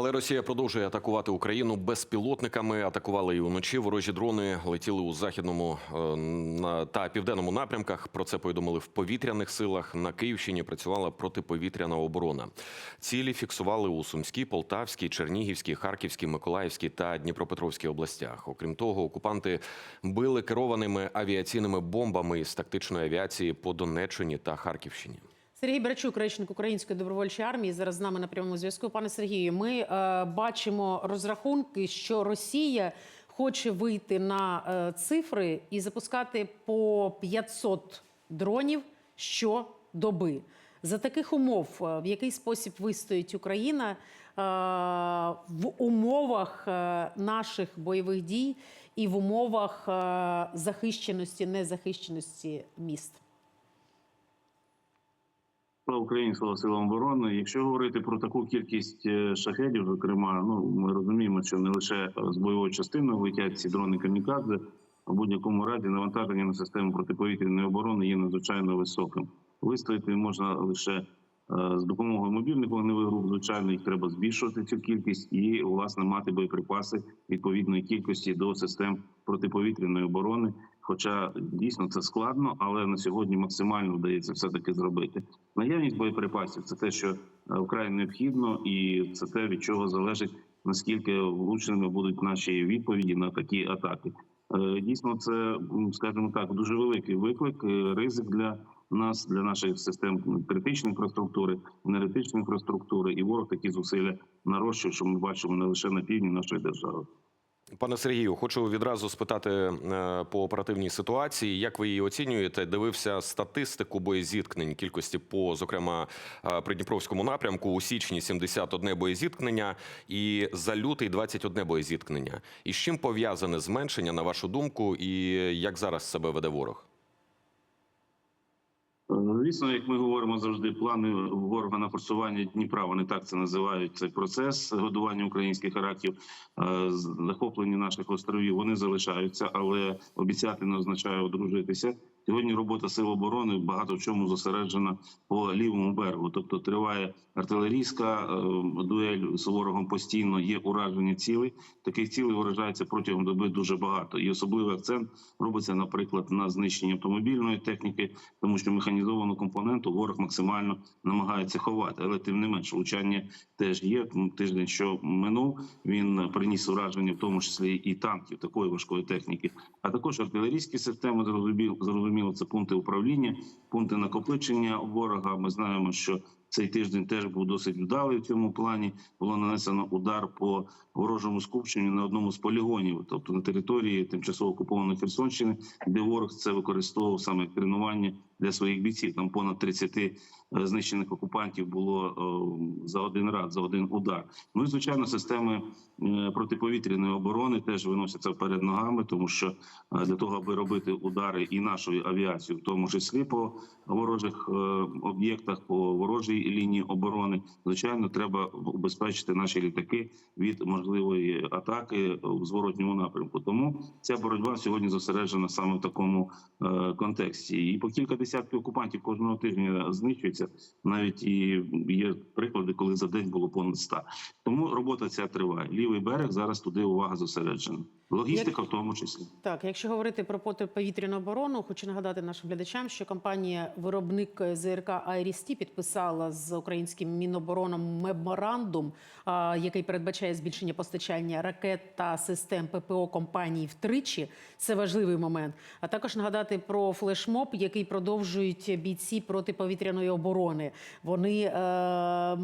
Але Росія продовжує атакувати Україну безпілотниками. Атакували і уночі. Ворожі дрони летіли у західному е, та південному напрямках. Про це повідомили в повітряних силах. На Київщині працювала протиповітряна оборона. Цілі фіксували у Сумській, Полтавській, Чернігівській, Харківській, Миколаївській та Дніпропетровській областях. Окрім того, окупанти били керованими авіаційними бомбами із тактичної авіації по Донеччині та Харківщині. Сергій Брачук, речник Української добровольчої армії, зараз з нами на прямому зв'язку. Пане Сергію, ми е, бачимо розрахунки, що Росія хоче вийти на е, цифри і запускати по 500 дронів щодоби. За таких умов, е, в який спосіб вистоїть Україна е, в умовах е, наших бойових дій і в умовах е, захищеності, незахищеності міст? Слава Україні, силам оборони. Якщо говорити про таку кількість е, шахедів, зокрема, ну ми розуміємо, що не лише з бойовою частиною летять ці дрони камікадзе, а в будь-якому разі навантаження на систему протиповітряної оборони є надзвичайно високим. Вистояти можна лише е, з допомогою мобільних вогневих. Звичайно, їх треба збільшувати цю кількість і власне мати боєприпаси відповідної кількості до систем протиповітряної оборони. Хоча дійсно це складно, але на сьогодні максимально вдається все таки зробити. Наявність боєприпасів це те, що е, вкрай необхідно, і це те, від чого залежить наскільки влучними будуть наші відповіді на такі атаки. Е, Дійсно, це скажімо так, дуже великий виклик, е, ризик для нас, для наших систем критичної інфраструктури, енергетичної інфраструктури, і ворог такі зусилля нарощує, що ми бачимо не лише на півдні нашої держави. Пане Сергію, хочу відразу спитати е, по оперативній ситуації. Як ви її оцінюєте? Дивився статистику боєзіткнень кількості по, зокрема, е, придніпровському напрямку. У січні 71 боєзіткнення і за лютий 21 боєзіткнення. І з чим пов'язане зменшення, на вашу думку, і як зараз себе веде ворог? Звісно, як ми говоримо завжди, плани ворога на форсування Дніпра, вони так це називають. Цей процес годування українських раків, е, захоплення наших островів. Вони залишаються, але обіцяти не означає одружитися. Сьогодні робота сил оборони багато в чому зосереджена по лівому берегу. Тобто триває артилерійська е, дуель з ворогом постійно. Є ураження цілей. Таких цілей виражається протягом доби дуже багато. І особливий акцент робиться, наприклад, на знищенні автомобільної техніки, тому що механізовану компоненту ворог максимально намагається ховати. Але тим не менш, влучання теж є. Тиждень, що минув, він приніс ураження, в тому числі і танків такої важкої техніки, а також артилерійські системи. Зрозуміло, зрозуміло, це пункти управління, пункти накопичення ворога. Ми знаємо, що цей тиждень теж був досить вдалий в цьому плані. Було нанесено удар по ворожому скупченню на одному з полігонів, тобто на території тимчасово окупованої Херсонщини, де ворог це використовував саме як тренування для своїх бійців. Там понад 30 е, знищених окупантів було е, за один раз, за один удар. Ну і звичайно, системи е, протиповітряної оборони теж виносяться вперед ногами, тому що для того, аби робити удари і нашою авіацією, в тому числі по ворожих об'єктах, по ворожій лінії оборони, звичайно, треба убезпечити наші літаки від можливої атаки в зворотньому напрямку. Тому ця боротьба сьогодні зосереджена саме в такому е, контексті. І по кілька десятків окупантів кожного тижня знищується. Навіть і є приклади, коли за день було понад 100. Тому робота ця триває. Лівий берег зараз туди увага зосереджена. Логістика в тому числі. Так, якщо говорити про протиповітряну оборону, хочу нагадати нашим глядачам, що компанія виробник ЗРК «Айрісті» підписала з українським мінобороном меморандум, який передбачає збільшення постачання ракет та систем ППО компанії втричі. Це важливий момент. А також нагадати про флешмоб, який продовжують бійці протиповітряної оборони. Вони е,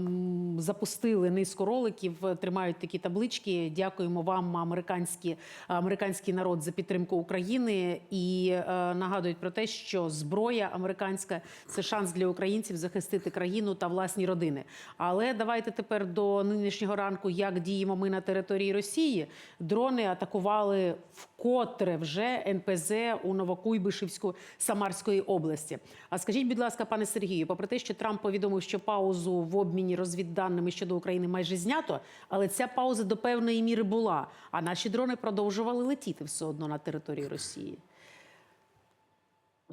запустили низку роликів, тримають такі таблички. Дякуємо вам, американські американський народ за підтримку України і е, нагадують про те, що зброя американська це шанс для українців захистити країну та власні родини. Але давайте тепер до нинішнього ранку, як діємо ми на території Росії. Дрони атакували вкотре вже НПЗ у Новокуйбишевську Самарської області. А скажіть, будь ласка, пане Сергію, попри те, що Трамп повідомив, що паузу в обміні розвідданими щодо України майже знято, але ця пауза до певної міри була. А наші дрони продовжували летіти все одно на території Росії.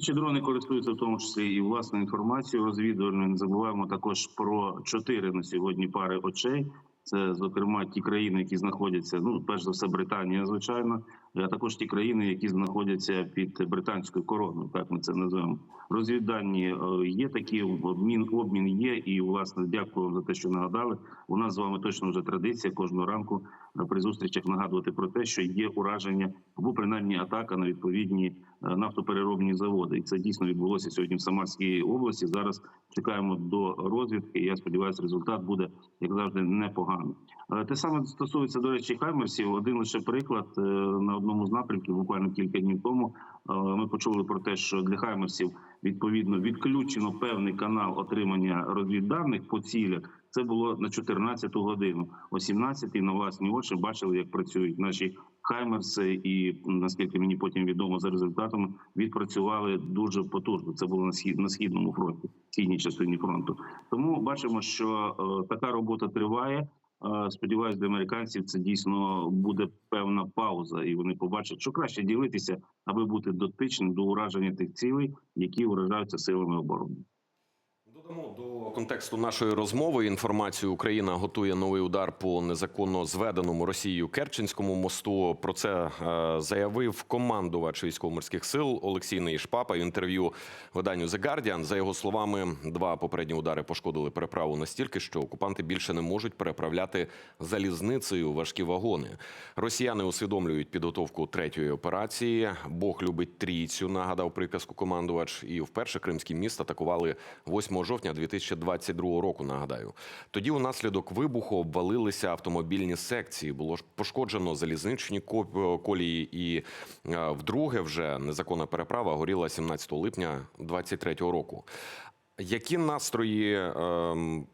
Наші дрони користуються в тому числі і власною інформацією розвідувальною. Не забуваємо також про чотири на сьогодні пари очей. Це, зокрема, ті країни, які знаходяться, ну перш за все, Британія, звичайно, а також ті країни, які знаходяться під британською короною, так ми це називаємо. Розвіддані е, є такі обмін, обмін є. І власне дякую вам за те, що нагадали. У нас з вами точно вже традиція кожного ранку е, при зустрічах нагадувати про те, що є ураження або принаймні атака на відповідні е, нафтопереробні заводи. І це дійсно відбулося сьогодні в Самарській області. Зараз чекаємо до розвідки. Я сподіваюся, результат буде як завжди непоганий. Е, Те саме стосується до речі, хаймерсів. Один лише приклад е, на одному з напрямків, буквально кілька днів тому. е, Ми почули про те, що для хаймерсів відповідно відключено певний канал отримання розвідданих по цілях. Це було на 14-ту годину. О 17-й на власні очі бачили, як працюють наші хаймерси, і наскільки мені потім відомо за результатами, відпрацювали дуже потужно. Це було на схід на східному фронті, східній частині фронту. Тому бачимо, що е, така робота триває. Е, Сподіваюсь, для американців це дійсно буде певна пауза, і вони побачать, що краще ділитися, аби бути дотичним до ураження тих цілей, які уражаються силами оборони. Додамо до контексту нашої розмови інформацію. Україна готує новий удар по незаконно зведеному Росією Керченському мосту. Про це е, заявив командувач військово-морських сил Олексій Неїшпапа в інтерв'ю виданню The Guardian. За його словами, два попередні удари пошкодили переправу настільки, що окупанти більше не можуть переправляти залізницею важкі вагони. Росіяни усвідомлюють підготовку третьої операції. Бог любить трійцю. Нагадав приказку командувач. І вперше кримські міст атакували 8 жовтня 2022 року. Нагадаю, тоді унаслідок вибуху обвалилися автомобільні секції. Було пошкоджено залізничні колії, і е, вдруге вже незаконна переправа горіла 17 липня 2023 року. Які настрої? ем,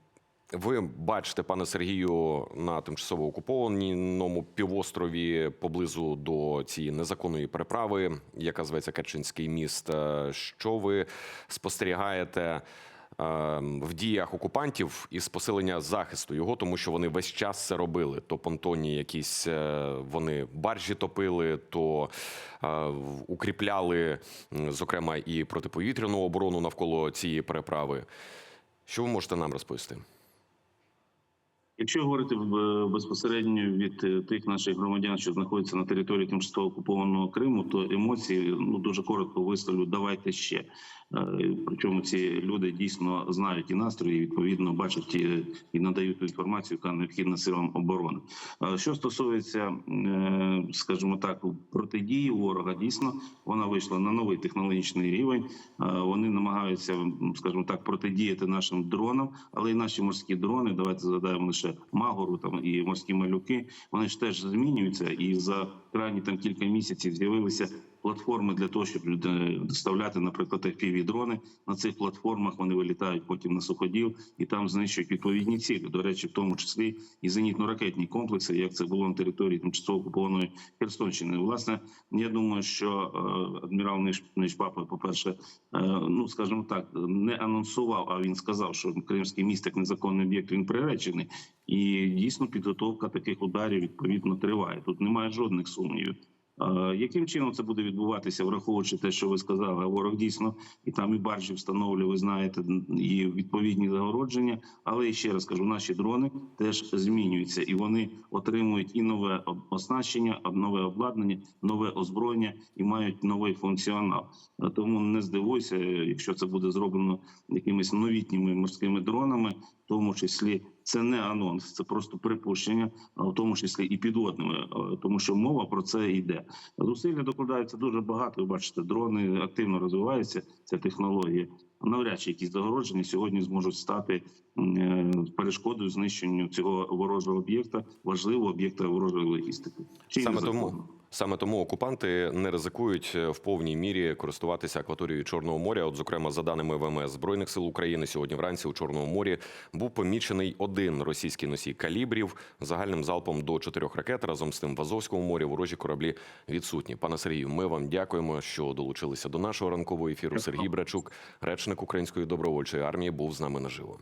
ви бачите, пане Сергію, на тимчасово окупованому півострові поблизу до цієї незаконної переправи, яка зветься Керченський міст. Е, Що ви спостерігаєте е, в діях окупантів із посилення захисту його, тому що вони весь час це робили? То понтонні якісь е, вони баржі топили, то е, укріпляли, зокрема, і протиповітряну оборону навколо цієї переправи. Що ви можете нам розповісти? Якщо говорити безпосередньо від е, тих наших громадян, що знаходяться на території тимчасово окупованого Криму, то емоції ну дуже коротко висловлю. Давайте ще. Е, Причому ці люди дійсно знають і настрої, і, відповідно бачать і, і надають інформацію, яка необхідна силам оборони. Е, Що стосується, е, скажімо так, протидії ворога, дійсно вона вийшла на новий технологічний рівень. Е, Вони намагаються, скажімо так, протидіяти нашим дронам, але і наші морські дрони. Давайте згадаємо лише Магору там і морські малюки. Вони ж теж змінюються, і за крайні там кілька місяців з'явилися платформи для того, щоб доставляти, наприклад, fpv дрони на цих платформах. Вони вилітають потім на суходіл і там знищують відповідні цілі. До речі, в тому числі і зенітно-ракетні комплекси, як це було на території тимчасово окупованої Херсонщини. Власне, я думаю, що е, адмірал Нишпапа, по перше, ну скажімо так, не анонсував, а він сказав, що Кримський міст як незаконний об'єкт він приречений, і дійсно підготовка таких ударів відповідно триває. Тут немає жодних сумнівів. Е, Яким чином це буде відбуватися, враховуючи те, що ви сказали, ворог дійсно і там і баржі встановлює, ви знаєте, і відповідні загородження. Але ще раз кажу, наші дрони теж змінюються, і вони отримують і нове оснащення, нове обладнання, нове озброєння і мають новий функціонал. Е, Тому не здивуйся, якщо це буде зроблено якимись новітніми морськими дронами, тому числі це не анонс, це просто припущення, в тому числі і підводними, е, тому що мова про це йде. Зусилля докладаються дуже багато. Ви бачите, дрони активно розвиваються. Ця технологія. Навряд чи якісь загородження сьогодні зможуть стати е, перешкодою знищенню цього ворожого об'єкта, важливого об'єкта ворожої логістики. Чи Саме тому, саме тому окупанти не ризикують е, в повній мірі користуватися акваторією Чорного моря. От, зокрема, за даними ВМС збройних сил України, сьогодні вранці у Чорному морі був помічений один російський носій калібрів загальним залпом до чотирьох ракет. Разом з тим в Азовському морі ворожі кораблі відсутні. Пане Сергію, ми вам дякуємо, що долучилися до нашого ранкового ефіру. Сергій Брачук, речник Української добровольчої армії, був з нами наживо.